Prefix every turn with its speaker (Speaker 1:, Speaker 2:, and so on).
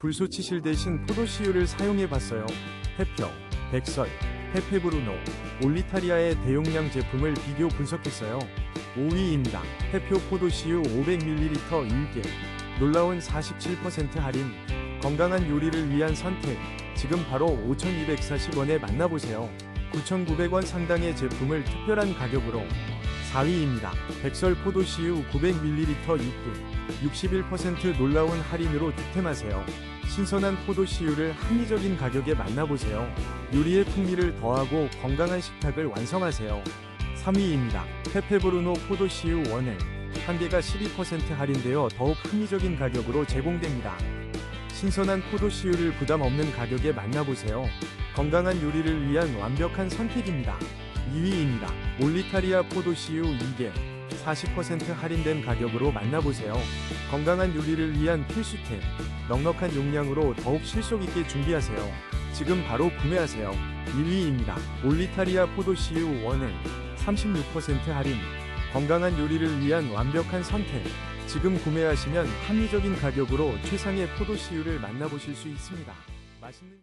Speaker 1: 불소치실 대신 포도씨유를 사용해봤어요. 해표, 백설, 페페브루노, 올리타리아의 대용량 제품을 비교 분석했어요. 5위입니다. 해표 포도씨유 500ml 1개. 놀라운 47% 할인. 건강한 요리를 위한 선택. 지금 바로 5,240원에 만나보세요. 9,900원 상당의 제품을 특별한 가격으로 4위입니다. 백설 포도씨유 900ml 6분 61% 놀라운 할인으로 득템하세요. 신선한 포도씨유를 합리적인 가격에 만나보세요. 요리의 풍미를 더하고 건강한 식탁을 완성하세요. 3위입니다. 페페브루노 포도씨유 원액 한 개가 12% 할인되어 더욱 합리적인 가격으로 제공됩니다. 신선한 포도씨유를 부담 없는 가격에 만나보세요. 건강한 요리를 위한 완벽한 선택입니다. 2위입니다. 올리타리아 포도씨유 2개 40% 할인된 가격으로 만나보세요. 건강한 요리를 위한 필수템 넉넉한 용량으로 더욱 실속 있게 준비하세요. 지금 바로 구매하세요. 1위입니다. 올리타리아 포도씨유 원액 36% 할인 건강한 요리를 위한 완벽한 선택 지금 구매하시면 합리적인 가격으로 최상의 포도씨유를 만나보실 수 있습니다. 맛있는